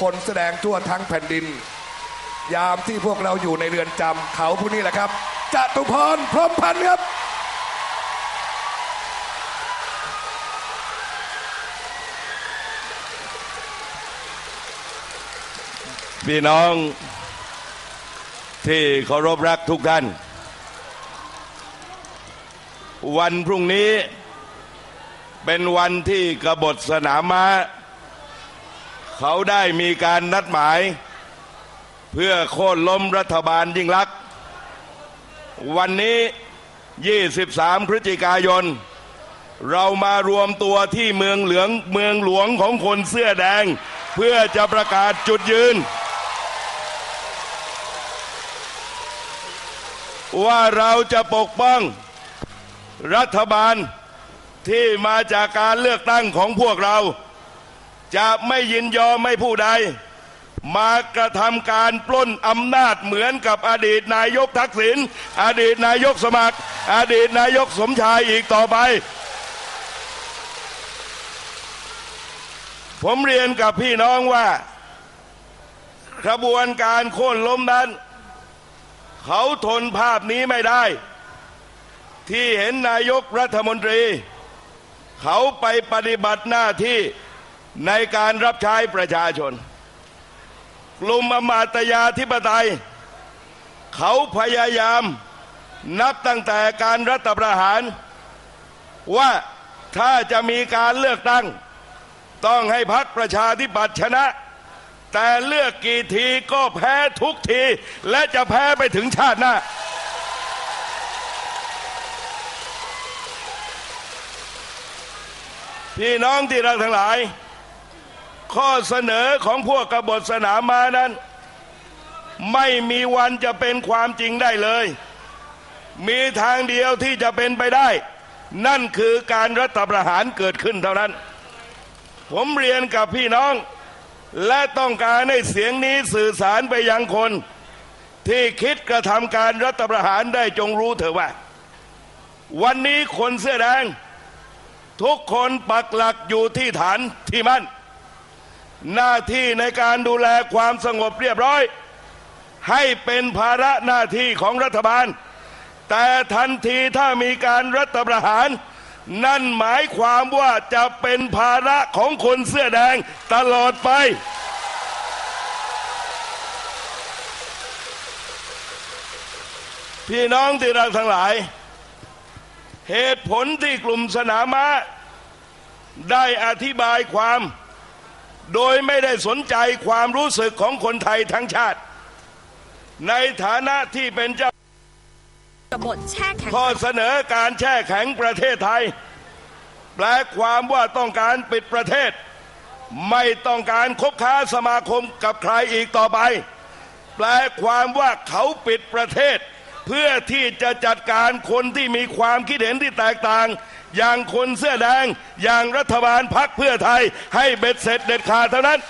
คนแสดงทั่วทั้งแผ่นดิน ยามที่พวกเราอยู่ในเรือนจำเขาผู้นี้แหละครับจตุพรพรหมพันธ์ครับพี่น้องที่เคารพรักทุกท่าน วันพรุ่งนี้เป็นวันที่กบฏสนามม้า เขาได้มีการนัดหมาย เพื่อโค่นล้มรัฐบาลยิ่งลักษณ์วันนี้ 23 พฤศจิกายน เรามารวมตัวที่เมืองเหลืองเมืองหลวงของคนเสื้อแดง เพื่อจะประกาศจุดยืน ว่าเราจะปกป้อง รัฐบาลที่มาจากการเลือกตั้งของพวกเรา จะไม่ยินยอมไม่ผู้ใด มากระทำการปล้นอำนาจเหมือนกับอดีตนายกทักษิณอดีตนายกสมัคร อดีตนายกสมชายอีกต่อไป ผมเรียนกับพี่น้องว่ากระบวนการโค่นล้มนั้น เขาทนภาพนี้ไม่ได้ ที่เห็นนายกรัฐมนตรี เขาไปปฏิบัติหน้าที่ ในการรับใช้ประชาชน กลุ่มอมาตยาธิปไตย เขาพยายามนับตั้งแต่การรัฐประหาร ว่าถ้าจะมีการเลือกตั้ง ต้องให้พักประชาธิปัตย์ชนะ แต่เลือกกี่ทีก็แพ้ทุกที และจะแพ้ไปถึงชาติหน้าพี่น้องที่รักทั้งหลาย ข้อเสนอของพวกกบฏสนามมานั้น ไม่มีวันจะเป็นความจริงได้เลย มีทางเดียวที่จะเป็นไปได้ นั่นคือการรัฐประหารเกิดขึ้นเท่านั้น ผมเรียนกับพี่น้อง และต้องการให้เสียงนี้สื่อสารไปยังคน ที่คิดกระทำการรัฐประหารได้จงรู้เถอะว่า วันนี้คนเสื้อแดงทุกคนปักหลักอยู่ที่ฐานที่มั่น หน้าที่ในการดูแลความสงบเรียบร้อย ให้เป็นภาระหน้าที่ของรัฐบาล แต่ทันทีถ้ามีการรัฐประหาร นั่นหมายความว่าจะเป็นภาระของคนเสื้อแดงตลอดไป พี่น้องที่รักทั้งหลาย เหตุผลที่กลุ่มสนามม้าได้อธิบายความ โดยไม่ได้สนใจความรู้สึกของคนไทยทั้งชาติ ในฐานะที่เป็นเจ้ากบฏแช่แข็งข้อเสนอการแช่แข็งประเทศไทย แปลความว่าต้องการปิดประเทศ ไม่ต้องการคบค้าสมาคมกับใครอีกต่อไป แปลความว่าเขาปิดประเทศ เพื่อที่จะจัดการคนที่มีความคิดเห็นที่แตกต่าง อย่างคนเสื้อแดง อย่างรัฐบาลพักเพื่อไทย ให้เบ็ดเสร็จเด็ดขาดเท่านั้น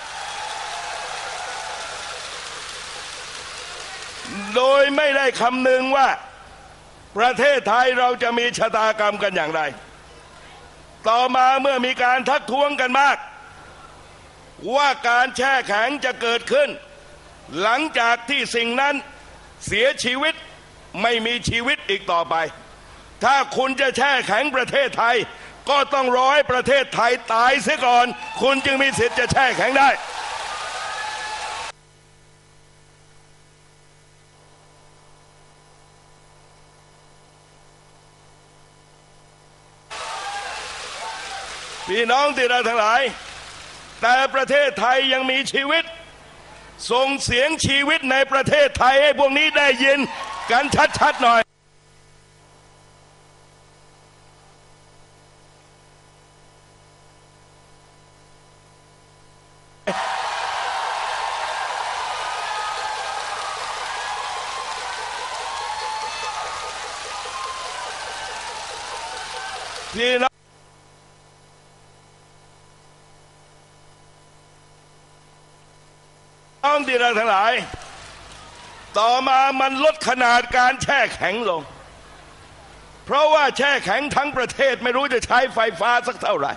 โดยไม่ได้คำนึงว่า ประเทศไทยเราจะมีชะตากรรมกันอย่างไร ต่อมาเมื่อมีการทักท้วงกันมาก ว่าการแช่แข็งจะเกิดขึ้น หลังจากที่สิ่งนั้นเสียชีวิตไม่มีชีวิตอีกต่อไป ถ้าคุณจะแช่แข็งประเทศไทย ก็ต้องร้อให้ประเทศไทยตายเสียก่อน คุณจึงมีสิทธิ์จะแช่แข็งได้ พี่น้องที่เราทั้งหลาย แต่ประเทศไทยยังมีชีวิต ส่งเสียงชีวิตในประเทศไทยให้พวกนี้ได้ยินกันชัดๆหน่อย พี่น้องน้องที่เราทั้งหลาย ต่อมามันลดขนาดการแช่แข็งลง เพราะว่าแช่แข็งทั้งประเทศไม่รู้จะใช้ไฟฟ้าสักเท่าไหร่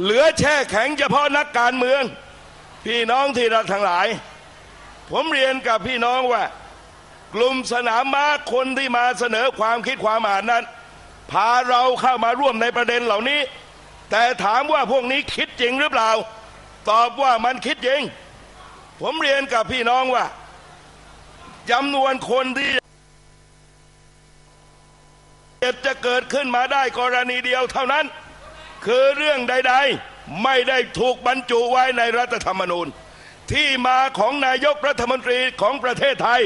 เหลือแช่แข็งเฉพาะนักการเมือง พี่น้องที่รักทั้งหลาย ผมเรียนกับพี่น้องว่า กลุ่มสนามม้าคนที่มาเสนอความคิดความอ่านนั้น พาเราเข้ามาร่วมในประเด็นเหล่านี้ แต่ถามว่าพวกนี้คิดจริงหรือเปล่า ตอบว่ามันคิดจริง ผมเรียนกับพี่น้องว่าจำนวนคนที่จะเกิดขึ้นมาได้กรณีเดียวเท่านั้น คือเรื่องใด ๆ ไม่ได้ถูกบรรจุไว้ในรัฐธรรมนูญ ที่มาของนายกรัฐมนตรีของประเทศไทย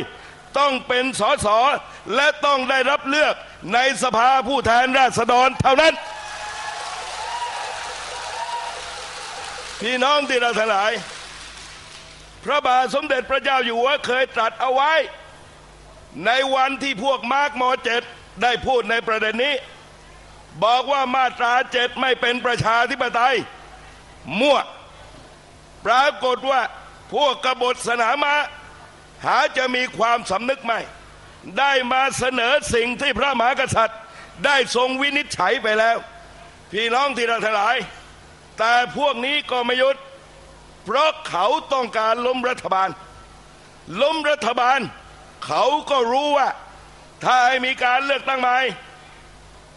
ต้องเป็นสสและต้องได้รับเลือกในสภาผู้แทนราษฎรเท่านั้น พี่น้องที่เราทั้งหลาย พระบาทสมเด็จพระเจ้าอยู่หัวเคยตรัสเอาไว้ ในวันที่พวกมาร์กมอเจ็ดได้พูดในประเด็นนี้ บอกว่ามาตราเจ็ดไม่เป็นประชาธิปไตย มั่ว ปรากฏว่าพวกกบฏสนามมา หาจะมีความสำนึกไหมได้มาเสนอสิ่งที่พระมหากษัตริย์ ได้ทรงวินิจฉัยไปแล้ว พี่น้องที่เราทั้งหลาย แต่พวกนี้ก็ไม่ยุดเพราะเขาต้องการล้มรัฐบาล ล้มรัฐบาล เขาก็รู้ว่า ถ้าให้มีการเลือกตั้งใหม่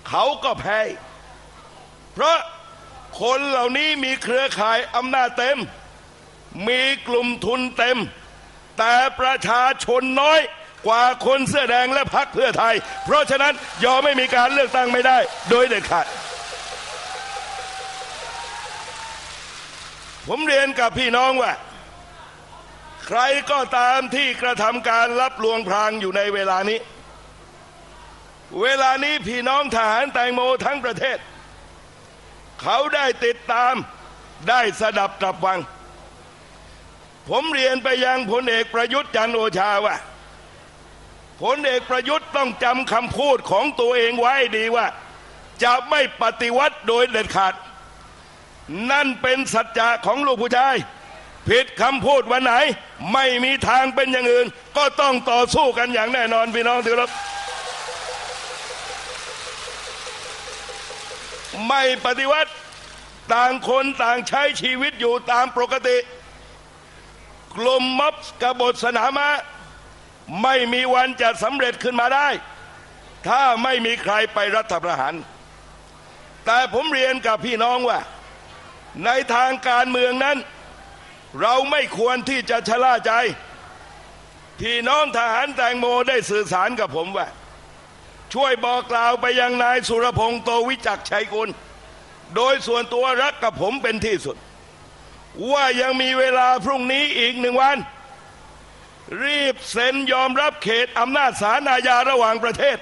เขาก็แพ้เพราะคนเหล่านี้มีเครือข่ายอำนาจเต็ม มีกลุ่มทุนเต็ม แต่ประชาชนน้อยกว่าคนเสื้อแดงและพรรคเพื่อไทย เพราะฉะนั้นยอมไม่มีการเลือกตั้งไม่ได้ โดยเด็ดขาดผมเรียนกับพี่น้องว่า ใครก็ตามที่กระทำการรับลวงพรางอยู่ในเวลานี้ เวลานี้พี่น้องทหารแตงโมทั้งประเทศ เขาได้ติดตามได้สดับตับฟัง ผมเรียนไปยังพลเอกประยุทธ์จันโอชาว่าพลเอกประยุทธ์ต้องจำคำพูดของตัวเองไว้ดีว่า จะไม่ปฏิวัติโดยเด็ดขาด นั่นเป็นสัจจะของลูกผู้ชาย ผิดคำพูดวันไหน ไม่มีทางเป็นอย่างอื่น ก็ต้องต่อสู้กันอย่างแน่นอนพี่น้องที่รักไม่ปฏิวัติต่างคนต่างใช้ชีวิตอยู่ตามปกติ กลุ่มม็อบกบฏสนามมาไม่มีวันจะสำเร็จขึ้นมาได้ ถ้าไม่มีใครไปรัฐประหาร แต่ผมเรียนกับพี่น้องว่า ในทางการเมืองนั้น เราไม่ควรที่จะชะล่าใจ พี่น้องทหารแตงโมได้สื่อสารกับผมว่า ช่วยบอกกล่าวไปยังนายสุรพงษ์โตวิจักชัยกุล โดยส่วนตัวรักกับผมเป็นที่สุด ว่ายังมีเวลาพรุ่งนี้อีกหนึ่งวัน รีบเซ็นยอมรับเขตอำนาจศาลอาญาระหว่างประเทศ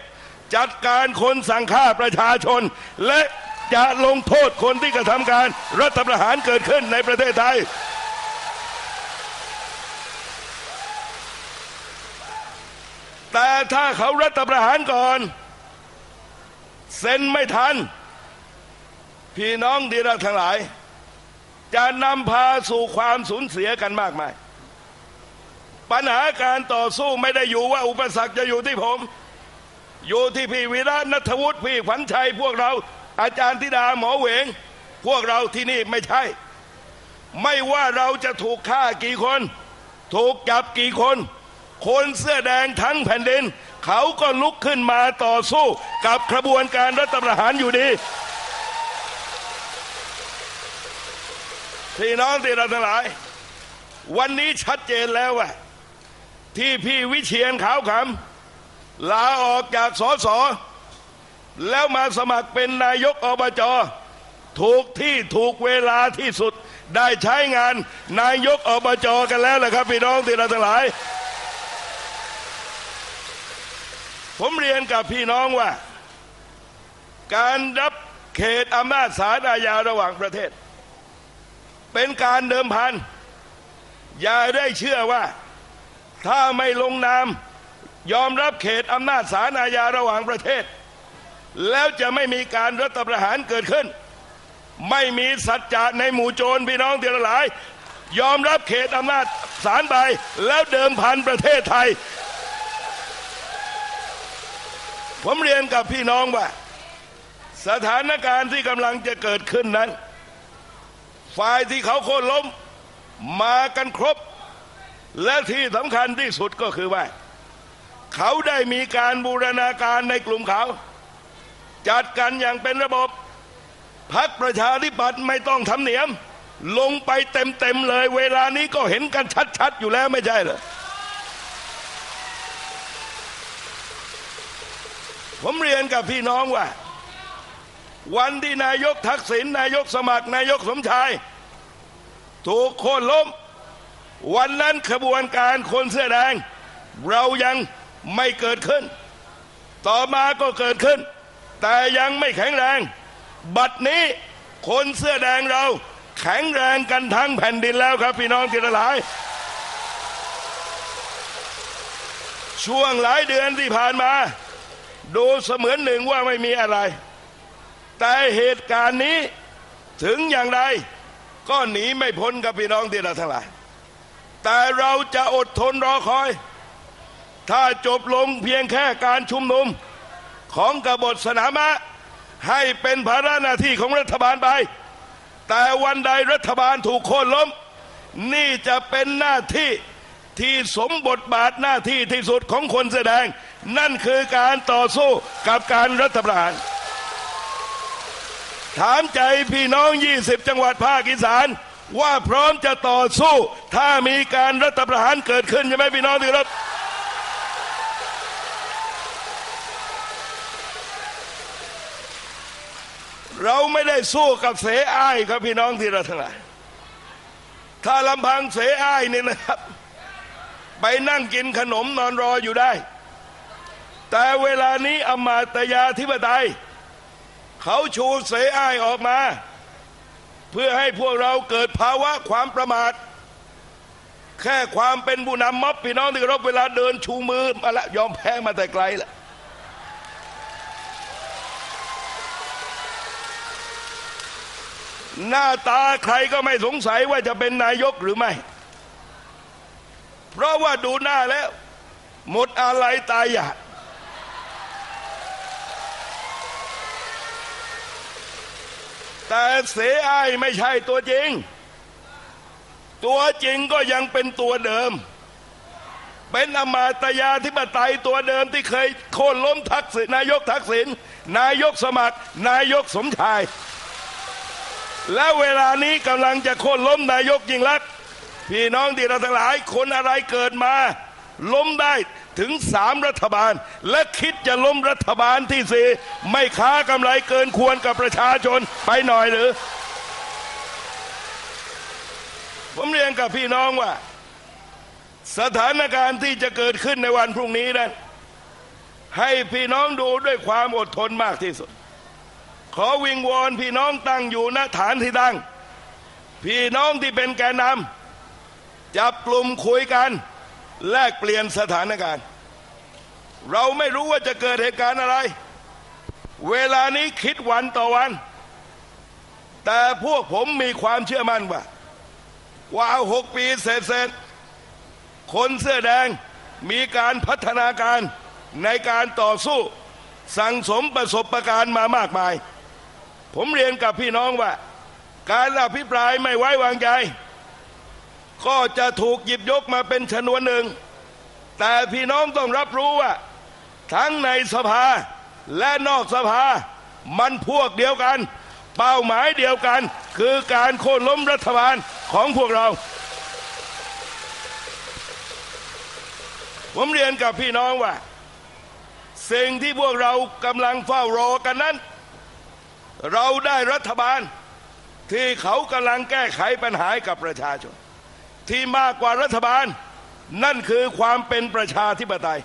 จัดการคนสั่งฆ่าประชาชน และจะลงโทษคนที่กระทำการรัฐประหารเกิดขึ้นในประเทศไทย แต่ถ้าเขารัฐประหารก่อนเซ็นไม่ทัน พี่น้องดีรักทั้งหลาย จะนำพาสู่ความสูญเสียกันมากมาย ปัญหาการต่อสู้ไม่ได้อยู่ว่าอุปสรรคจะอยู่ที่ผม อยู่ที่พี่วีระนัทวุฒิพี่ขวัญชัย พวกเราอาจารย์ธิดาหมอเหวง พวกเราที่นี่ไม่ใช่ ไม่ว่าเราจะถูกฆ่ากี่คน ถูกจับกี่คน คนเสื้อแดงทั้งแผ่นดิน เขาก็ลุกขึ้นมาต่อสู้กับกระบวนการรัฐประหารอยู่ดี พี่น้องที่เราทั้งหลาย วันนี้ชัดเจนแล้วว่าที่พี่วิเชียนขาวขำลาออกจากสสแล้วมาสมัครเป็นนายกอบจถูกที่ถูกเวลาที่สุดได้ใช้งานนายกอบจกันแล้วแหละครับ พี่น้องที่เราทั้งหลาย ผมเรียนกับพี่น้องว่า การรับเขตอำนาจศาลอาญาระหว่างประเทศ เป็นการเดิมพัน อย่าได้เชื่อว่า ถ้าไม่ลงนาม ยอมรับเขตอำนาจศาลอาญาระหว่างประเทศ แล้วจะไม่มีการรัฐประหารเกิดขึ้น ไม่มีสัจจะในหมู่โจรพี่น้องที่หลาย ยอมรับเขตอำนาจศาลไปแล้วเดิมพันประเทศไทย ผมเรียนกับพี่น้องว่า สถานการณ์ที่กำลังจะเกิดขึ้นนั้น ฝ่ายที่เขาโค่นล้มมากันครบ และที่สำคัญที่สุดก็คือว่า เขาได้มีการบูรณาการในกลุ่มเขา จัดกันอย่างเป็นระบบพักประชาธิปัตย์ไม่ต้องทำเนียม ลงไปเต็มๆเลย เวลานี้ก็เห็นกันชัดๆ อยู่แล้วไม่ใช่เหรอผมเรียนกับพี่น้องว่า วันที่นายกทักษิณนายกสมัครนายกสมชาย ถูกโค่นล้ม วันนั้นขบวนการคนเสื้อแดง เรายังไม่เกิดขึ้น ต่อมาก็เกิดขึ้น แต่ยังไม่แข็งแรง บัดนี้คนเสื้อแดงเราแข็งแรงกันทั้งแผ่นดินแล้วครับพี่น้องที่หลาย ช่วงหลายเดือนที่ผ่านมา ดูเสมือนหนึ่งว่าไม่มีอะไร แต่เหตุการณ์นี้ถึงอย่างไรก็หนีไม่พ้นกับพี่น้องที่เราทั้งหลาย แต่เราจะอดทนรอคอย ถ้าจบลงเพียงแค่การชุมนุมของกบฏสนามะ ให้เป็นภาระหน้าที่ของรัฐบาลไป แต่วันใดรัฐบาลถูกโค่นล้ม นี่จะเป็นหน้าที่ที่สมบทบาทหน้าที่ที่สุดของคนแสดง นั่นคือการต่อสู้กับการรัฐประหาร ถามใจพี่น้อง 20 จังหวัดภาคอีสาน ว่าพร้อมจะต่อสู้ ถ้ามีการรัฐประหารเกิดขึ้นใช่ไหมพี่น้องที่รักเราไม่ได้สู้กับเสอ้ายครับพี่น้องที่รักทั้งหลายถ้าลำพังเสอ้ายเนี่ยนะครับ ไปนั่งกินขนมนอนรออยู่ได้ แต่เวลานี้อมาตยาธิปไตย เขาชูเสยอ้ายออกมา เพื่อให้พวกเราเกิดภาวะความประมาท แค่ความเป็นผู้นำม็อบพี่น้องที่เคารบเวลาเดินชูมือมาละยอมแพ้มาแต่ไกลละหน้าตาใครก็ไม่สงสัยว่าจะเป็นนายกหรือไม่ เพราะว่าดูหน้าแล้ว หมดอะไรตายอยาก แต่เสอ้ายไม่ใช่ตัวจริง ตัวจริงก็ยังเป็นตัวเดิม เป็นอมาตยาธิปไตยตัวเดิมที่เคยโค่นล้มทักษิณนายกทักษิณนายกสมัคร นายกสมชาย และเวลานี้กำลังจะโค่นล้มนายกยิ่งรักษณ์พี่น้องที่เราทั้งหลายคนอะไรเกิดมา ล้มได้ ถึงสามรัฐบาล และคิดจะล้มรัฐบาลที่สี่ไม่ค้ากำไรเกินควรกับประชาชนไปหน่อยหรือ ผมเรียนกับพี่น้องว่า สถานการณ์ที่จะเกิดขึ้นในวันพรุ่งนี้นั้น ให้พี่น้องดูด้วยความอดทนมากที่สุด ขอวิงวอนพี่น้องตั้งอยู่ณฐานที่ตั้ง พี่น้องที่เป็นแกนนำจับกลุ่มคุยกัน แลกเปลี่ยนสถานการณ์ เราไม่รู้ว่าจะเกิดเหตุการณ์อะไร เวลานี้คิดวันต่อวัน แต่พวกผมมีความเชื่อมั่นว่า ว่าหกปีเสร็จเสร็จคนเสื้อแดงมีการพัฒนาการในการต่อสู้ สั่งสมประสบะการณ์มามากมาย ผมเรียนกับพี่น้องว่า การอภิปรายไม่ไว้วางใจ ก็จะถูกหยิบยกมาเป็นชนวนหนึ่ง แต่พี่น้องต้องรับรู้ว่า ทั้งในสภาและนอกสภา มันพวกเดียวกัน เป้าหมายเดียวกัน คือการโค่นล้มรัฐบาลของพวกเรา ผมเรียนกับพี่น้องว่า สิ่งที่พวกเรากำลังเฝ้ารอกันนั้น เราได้รัฐบาลที่เขากำลังแก้ไขปัญหาให้กับประชาชน ที่มากกว่ารัฐบาล นั่นคือความเป็นประชาธิปไตย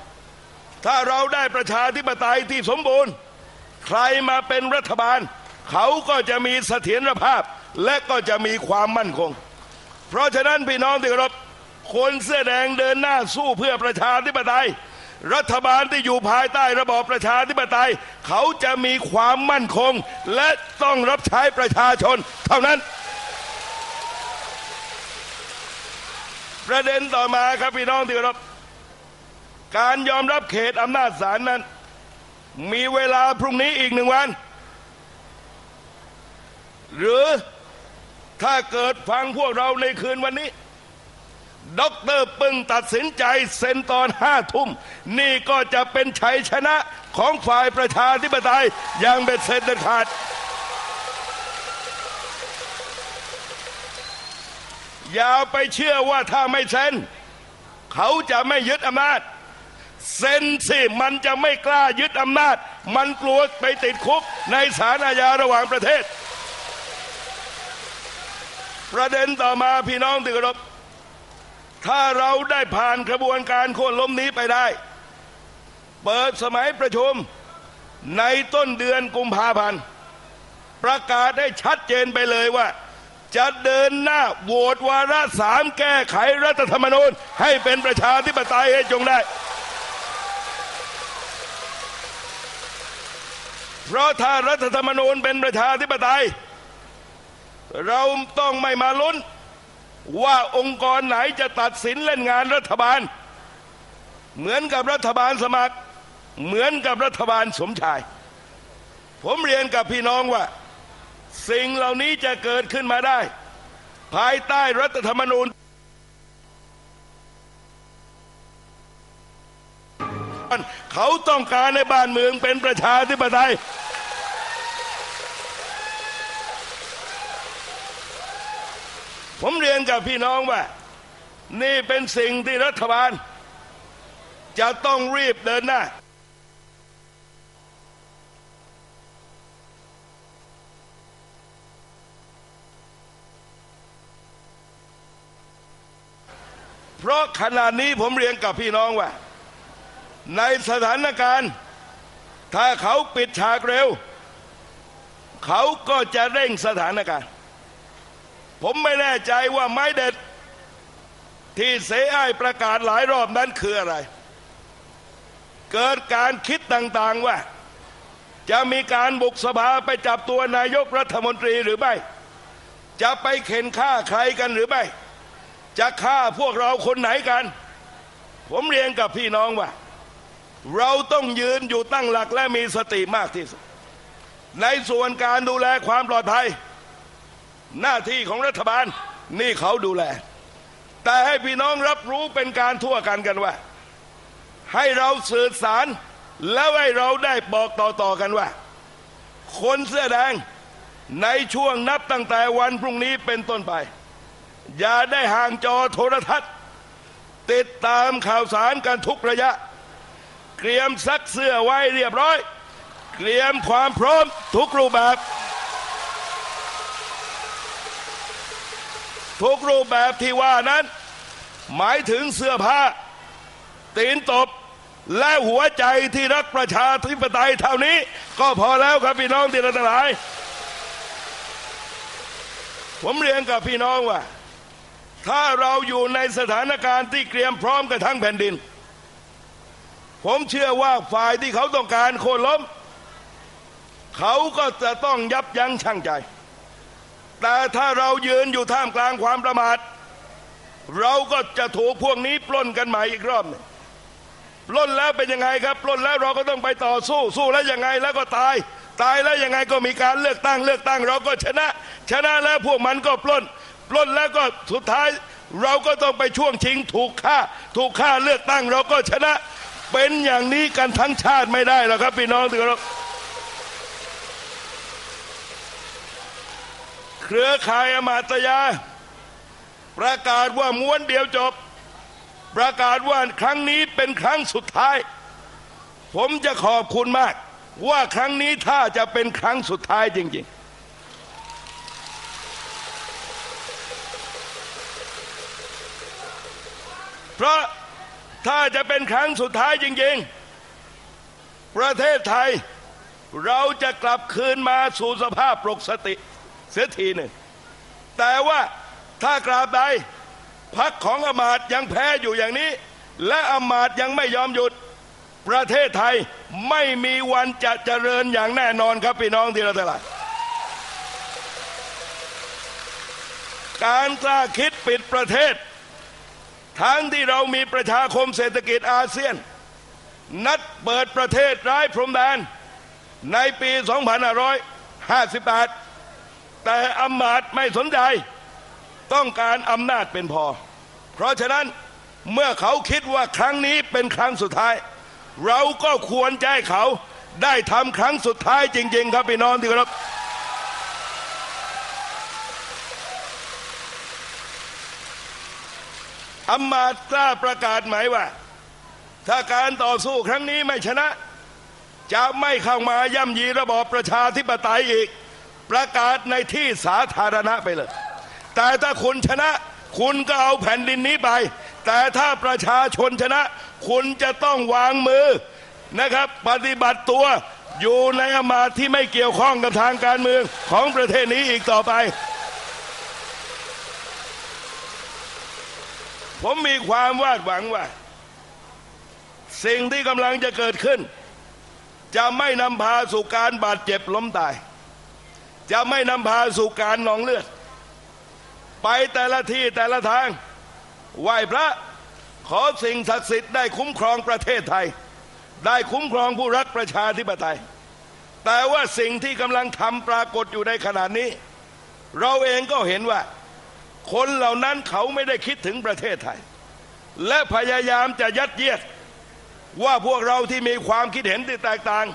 ถ้าเราได้ประชาธิปไตยที่สมบูรณ์ ใครมาเป็นรัฐบาล เขาก็จะมีเสถียรภาพและก็จะมีความมั่นคง เพราะฉะนั้นพี่น้องที่เคารพคนเสื้อแดงเดินหน้าสู้เพื่อประชาธิปไตย รัฐบาลที่อยู่ภายใต้ระบอบประชาธิปไตย เขาจะมีความมั่นคง และต้องรับใช้ประชาชน เท่านั้น ประเด็นต่อมาครับพี่น้องที่เคารพการยอมรับเขตอำนาจศาลนั้น มีเวลาพรุ่งนี้อีกหนึ่งวัน หรือถ้าเกิดฟังพวกเราในคืนวันนี้ด็อกเตอร์ปึงตัดสินใจเซ็นตอนห้าทุ่ม นี่ก็จะเป็นชัยชนะของฝ่ายประชาธิปไตยอย่างเบ็ดเสร็จเด็ดขาด อย่าไปเชื่อว่าถ้าไม่เซ็นเขาจะไม่ยึดอำนาจเซ็นสิมันจะไม่กล้ายึดอำนาจ มันกลัวไปติดคุกในศาลอาญาระหว่างประเทศ ประเด็นต่อมาพี่น้องที่รพถ้าเราได้ผ่านกระบวนการโค่นล้มนี้ไปได้ เปิดสมัยประชุมในต้นเดือนกุมภาพันธ์ประกาศให้ชัดเจนไปเลยว่า จะเดินหน้าโหวตวาระสามแก้ไขรัฐธรรมนูญให้เป็นประชาธิปไตยให้จงได้ เพราะถ้ารัฐธรรมนูญเป็นประชาธิปไตย เราต้องไม่มาลุ้น ว่าองค์กรไหนจะตัดสินเล่นงานรัฐบาล เหมือนกับรัฐบาลสมัคร เหมือนกับรัฐบาลสมชาย ผมเรียนกับพี่น้องว่า สิ่งเหล่านี้จะเกิดขึ้นมาได้ ภายใต้รัฐธรรมนูญเขาต้องการในบ้านเมืองเป็นประชาธิปไตยผมเรียนกับพี่น้องว่า นี่เป็นสิ่งที่รัฐบาล จะต้องรีบเดินหน้า เพราะขณะนี้ผมเรียนกับพี่น้องว่า ในสถานการณ์ ถ้าเขาปิดฉากเร็ว เขาก็จะเร่งสถานการณ์ ผมไม่แน่ใจว่าไม้เด็ด ที่เสไอายประกาศหลายรอบนั้นคืออะไร เกิดการคิดต่างๆว่า จะมีการบุกสภาไปจับตัวนายกรัฐมนตรีหรือไม่ จะไปเข็นฆ่าใครกันหรือไม่ จะฆ่าพวกเราคนไหนกัน ผมเรียนกับพี่น้องว่า เราต้องยืนอยู่ตั้งหลักและมีสติมากที่สุด ในส่วนการดูแลความปลอดภัย หน้าที่ของรัฐบาลนี่เขาดูแล แต่ให้พี่น้องรับรู้เป็นการทั่วกันกันว่า ให้เราสื่อสาร แล้วให้เราได้บอกต่อๆกันว่า คนเสื้อแดงในช่วงนับตั้งแต่วันพรุ่งนี้เป็นต้นไป อย่าได้ห่างจอโทรทัศน์ ติดตามข่าวสารกันทุกระยะ เตรียมซักเสื้อไว้เรียบร้อย เตรียมความพร้อมทุกรูปแบบ ทุกรูปแบบที่ว่านั้น หมายถึงเสื้อผ้า ตีนตบและหัวใจที่รักประชาธิปไตยเท่านี้ ก็พอแล้วครับพี่น้องที่รักทั้งหลาย ผมเรียนกับพี่น้องว่า ถ้าเราอยู่ในสถานการณ์ที่เตรียมพร้อมกันทั้งแผ่นดิน ผมเชื่อว่าฝ่ายที่เขาต้องการโค่นล้ม เขาก็จะต้องยับยั้งชั่งใจ แต่ถ้าเรายืนอยู่ท่ามกลางความประมาท เราก็จะถูกพวกนี้ปล้นกันใหม่อีกรอบนึ่งปล้นแล้วเป็นยังไงครับปล้นแล้วเราก็ต้องไปต่อสู้สู้แล้วยังไงแล้วก็ตาย ตายแล้วยังไงก็มีการเลือกตั้งเลือกตั้งเราก็ชนะ ชนะแล้วพวกมันก็ปล้น ปล้นแล้วก็สุดท้ายเราก็ต้องไปช่วงชิงถูกฆ่า ถูกฆ่าเลือกตั้งเราก็ชนะเป็นอย่างนี้กันทั้งชาติไม่ได้หรอกครับพี่น้องทุกคนเครือข่ายอมาตยา ประกาศว่าม้วนเดียวจบ ประกาศว่าครั้งนี้เป็นครั้งสุดท้าย ผมจะขอบคุณมาก ว่าครั้งนี้ถ้าจะเป็นครั้งสุดท้ายจริง ๆ เพราะถ้าจะเป็นครั้งสุดท้ายจริงๆ ประเทศไทย เราจะกลับคืนมาสู่สภาพปกติเสียทีหนึ่ง แต่ว่าถ้ากราบใดพักของอมาตยังแพ้อยู่อย่างนี้ และอมาตยังไม่ยอมหยุด ประเทศไทยไม่มีวันจะเจริญอย่างแน่นอนครับพี่น้องที่เราทั้งหลายการกล้าคิดปิดประเทศ ทั้งที่เรามีประชาคมเศรษฐกิจอาเซียน นัดเปิดประเทศร้ายพรมแดน ในปี 2558 แต่อำมาตย์ไม่สนใจ ต้องการอำนาจเป็นพอ เพราะฉะนั้นเมื่อเขาคิดว่าครั้งนี้เป็นครั้งสุดท้าย เราก็ควรให้เขาได้ทำครั้งสุดท้ายจริง ๆ ครับพี่น้องที่เคารพ อำมาตย์กล้าประกาศไหมว่า ถ้าการต่อสู้ครั้งนี้ไม่ชนะ จะไม่เข้ามาย่ำยีระบอบประชาธิปไตยอีก ประกาศในที่สาธารณะไปเลย แต่ถ้าคุณชนะ คุณก็เอาแผ่นดินนี้ไป แต่ถ้าประชาชนชนะ คุณจะต้องวางมือนะครับ ปฏิบัติตัวอยู่ในอำมาตย์ที่ไม่เกี่ยวข้องกับทางการเมืองของประเทศนี้อีกต่อไป ผมมีความวาดหวังว่า สิ่งที่กำลังจะเกิดขึ้น จะไม่นำพาสู่การบาดเจ็บล้มตาย จะไม่นำพาสู่การหนองเลือด ไปแต่ละที่แต่ละทาง ไหว้พระขอสิ่งศักดิ์สิทธิ์ได้คุ้มครองประเทศไทย ได้คุ้มครองผู้รักประชาธิปไตย แต่ว่าสิ่งที่กำลังทำปรากฏอยู่ในขณะนี้ เราเองก็เห็นว่า คนเหล่านั้นเขาไม่ได้คิดถึงประเทศไทย และพยายามจะยัดเยียด ว่าพวกเราที่มีความคิดเห็นที่แตกต่าง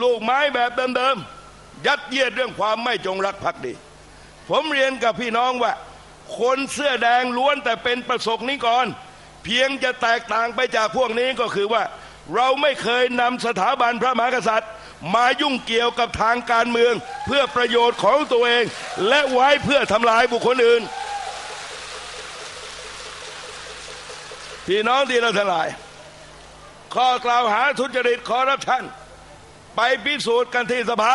ลูกไม้แบบเดิมๆยัดเยียดเรื่องความไม่จงรักภักดี ผมเรียนกับพี่น้องว่า คนเสื้อแดงล้วนแต่เป็นประสบนิกร เพียงจะแตกต่างไปจากพวกนี้ก็คือว่า เราไม่เคยนำสถาบันพระมหากษัตริย์ มายุ่งเกี่ยวกับทางการเมือง เพื่อประโยชน์ของตัวเอง และไว้เพื่อทำลายบุคคลอื่น พี่น้องที่เราทั้งหลาย ข้อกล่าวหาทุจริตคอร์รัปชันไปพิสูจน์กันที่สภา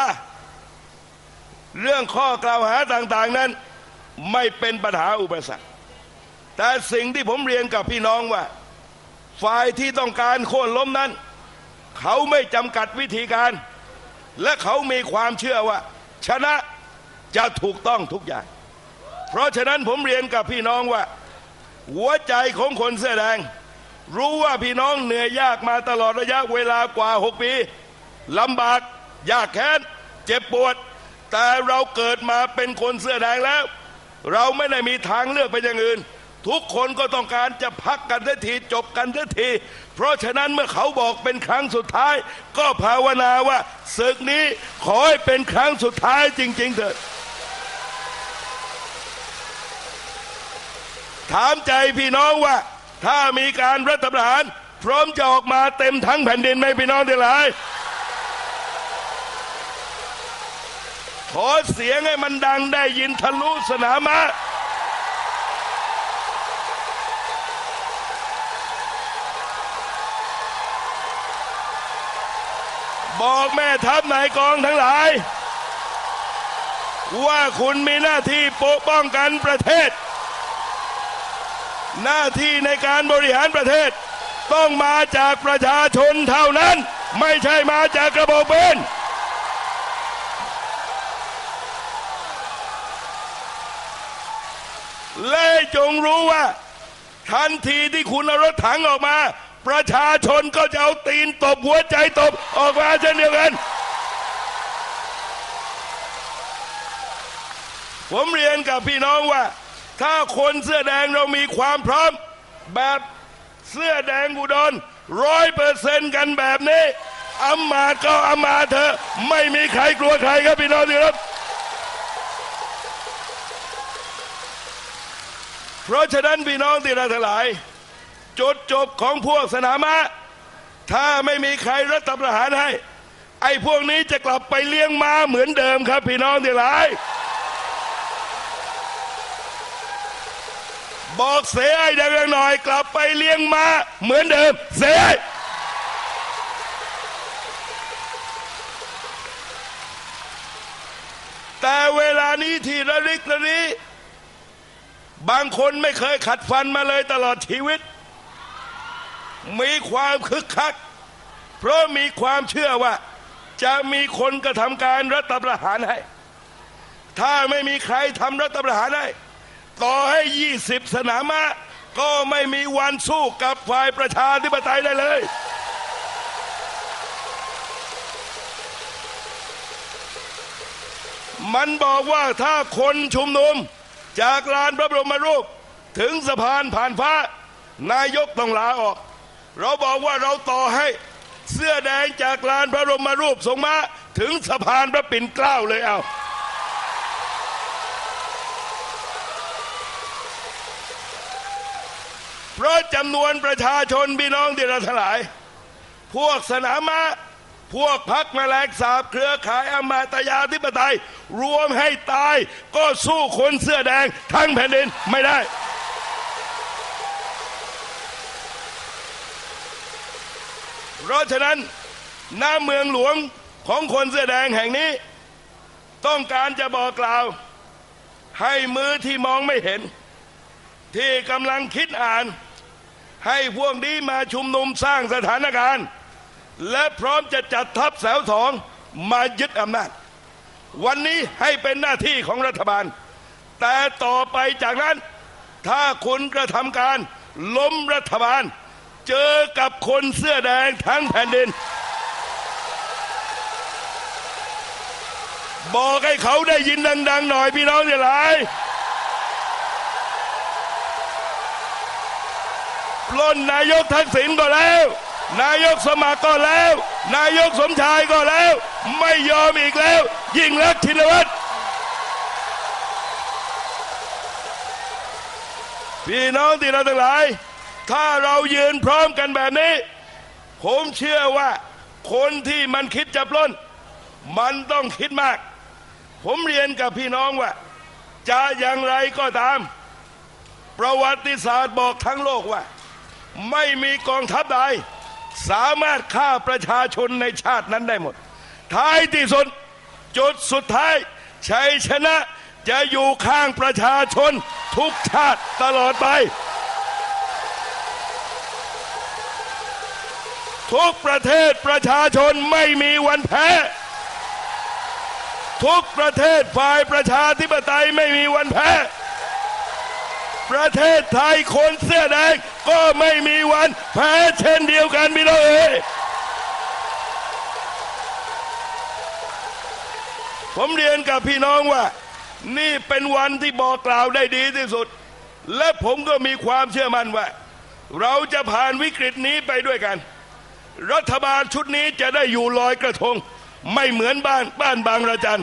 เรื่องข้อกล่าวหาต่างๆนั้น ไม่เป็นปัญหาอุปสรรคแต่สิ่งที่ผมเรียนกับพี่น้องว่า ฝ่ายที่ต้องการโค่นล้มนั้น เขาไม่จำกัดวิธีการ และเขามีความเชื่อว่า ชนะจะถูกต้องทุกอย่าง เพราะฉะนั้นผมเรียนกับพี่น้องว่า หัวใจของคนเสื้อแดง รู้ว่าพี่น้องเหนื่อยยากมาตลอดระยะเวลากว่า 6 ปีลำบากยากแค้น เจ็บปวด แต่เราเกิดมาเป็นคนเสื้อแดงแล้ว เราไม่ได้มีทางเลือกไปอย่างอื่น ทุกคนก็ต้องการจะพักกันทันทีจบกันทันที เพราะฉะนั้นเมื่อเขาบอกเป็นครั้งสุดท้าย ก็ภาวนาว่าศึกนี้ขอให้เป็นครั้งสุดท้ายจริง ๆ เถิดถามใจพี่น้องว่า ถ้ามีการรัฐประหาร พร้อมจะออกมาเต็มทั้งแผ่นดินไหมพี่น้องทั้งหลายขอเสียงให้มันดังได้ยินทะลุสนามม้ บอกแม่ทัพนายกองทั้งหลาย ว่าคุณมีหน้าที่ปกป้องกันประเทศ หน้าที่ในการบริหารประเทศ ต้องมาจากประชาชนเท่านั้น ไม่ใช่มาจากกระบอกเบนและจงรู้ว่า ทันทีที่คุณเอารถถังออกมา ประชาชนก็จะเอาตีนตบหัวใจตบออกมาเช่นเดียวกัน ผมเรียนกับพี่น้องว่า ถ้าคนเสื้อแดงเรามีความพร้อม แบบเสื้อแดงอุดรร้อยเปอร์เซนต์กันแบบนี้อำมาก็อำมาเถอะไม่มีใครกลัวใครครับพี่น้องที่ครับ เพราะฉะนั้นพี่น้องที่รักทั้งหลาย จุดจบของพวกสนามม้าถ้าไม่มีใครรัฐประหารให้ ไอ้พวกนี้จะกลับไปเลี้ยงม้าเหมือนเดิมครับ พี่น้องที่หลายบอกเสียไอ้ดังหน่อย กลับไปเลี้ยงม้าเหมือนเดิม เสียแต่เวลานี้ที่ระลิกระลีบางคนไม่เคยขัดฟันมาเลยตลอดชีวิต มีความคึกคัก เพราะมีความเชื่อว่า จะมีคนกระทำการรัฐประหารให้ ถ้าไม่มีใครทำรัฐประหารให้ต่อให้20สนามม้าก็ไม่มีวันสู้กับฝ่ายประชาธิปไตยได้เลย มันบอกว่าถ้าคนชุมนุมจากลานพระบรมรูป ถึงสะพานผ่านฟ้านายกต้องลาออก เราบอกว่าเราต่อให้เสื้อแดงจากลานพระบรมรูปทรงมาถึงสะพานพระปิ่นเกล้าเลยเอาเพราะจำนวนประชาชนพี่น้องที่เราทลาย พวกสนามมาพวกพักแมลงสาบเครือข่ายอมาตยาธิปไตย รวมให้ตายก็สู้คนเสื้อแดงทั้งแผ่นดินไม่ได้ เพราะฉะนั้นหน้าเมืองหลวงของคนเสื้อแดงแห่งนี้ ต้องการจะบอกกล่าว ให้มือที่มองไม่เห็น ที่กำลังคิดอ่าน ให้พวกนี้มาชุมนุมสร้างสถานการณ์ และพร้อมจะจัดทัพแสวสองมายึดอำนาจ วันนี้ให้เป็นหน้าที่ของรัฐบาล แต่ต่อไปจากนั้น ถ้าคุณกระทำการล้มรัฐบาล เจอกับคนเสื้อแดงทั้งแผ่นดิน บอกให้เขาได้ยินดัง ๆ หน่อยพี่น้องทั้งหลายปล้นนายกทักษิณก็แล้ว นายกสมัครก็แล้ว นายกสมชายก็แล้ว ไม่ยอมอีกแล้ว ยิ่งรักชินวัตรพี่น้องที่เราทั้งหลาย ถ้าเรายืนพร้อมกันแบบนี้ ผมเชื่อว่าคนที่มันคิดจะปล้น มันต้องคิดมาก ผมเรียนกับพี่น้องว่า จะอย่างไรก็ตาม ประวัติศาสตร์บอกทั้งโลกว่า ไม่มีกองทัพใดสามารถฆ่าประชาชนในชาตินั้นได้หมด ท้ายที่สุดจุดสุดท้ายชัยชนะจะอยู่ข้างประชาชนทุกชาติตลอดไป ทุกประเทศประชาชนไม่มีวันแพ้ ทุกประเทศฝ่ายประชาธิปไตยไม่มีวันแพ้ ประเทศไทยคนเสื้อแดงก็ไม่มีวันแพ้เช่นเดียวกันพี่น้องเอ๋ผมเรียนกับพี่น้องว่า นี่เป็นวันที่บอกกล่าวได้ดีที่สุด และผมก็มีความเชื่อมั่นว่า เราจะผ่านวิกฤตนี้ไปด้วยกัน รัฐบาลชุดนี้จะได้อยู่ลอยกระทง ไม่เหมือนบ้านบ้านบางระจัน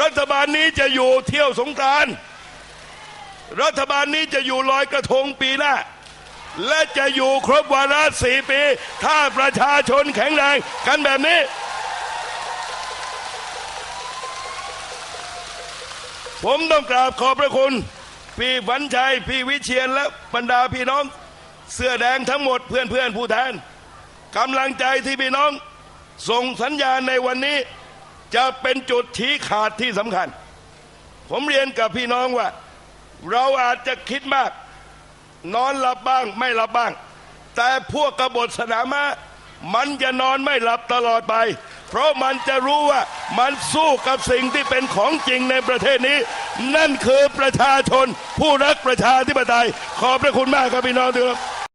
รัฐบาลนี้จะอยู่เที่ยวสงกรานต์รัฐบาลนี้จะอยู่ลอยกระทงปีหน้า และจะอยู่ครบวาระสี่ปี ถ้าประชาชนแข็งแรงกันแบบนี้ ผมต้องกราบขอบพระคุณ พี่วันชัย พี่วิเชียนและบรรดาพี่น้อง เสื้อแดงทั้งหมดเพื่อนเพื่อนผู้แทนกำลังใจที่พี่น้อง ส่งสัญญาณในวันนี้ จะเป็นจุดชี้ขาดที่สำคัญ ผมเรียนกับพี่น้องว่า เราอาจจะคิดมาก นอนหลับบ้างไม่หลับบ้าง แต่พวกกบฏสนามม้ามันจะนอนไม่หลับตลอดไป เพราะมันจะรู้ว่ามันสู้กับสิ่งที่เป็นของจริงในประเทศนี้ นั่นคือประชาชนผู้รักประชาธิปไตย ขอบพระคุณมากครับพี่น้องทุกท่าน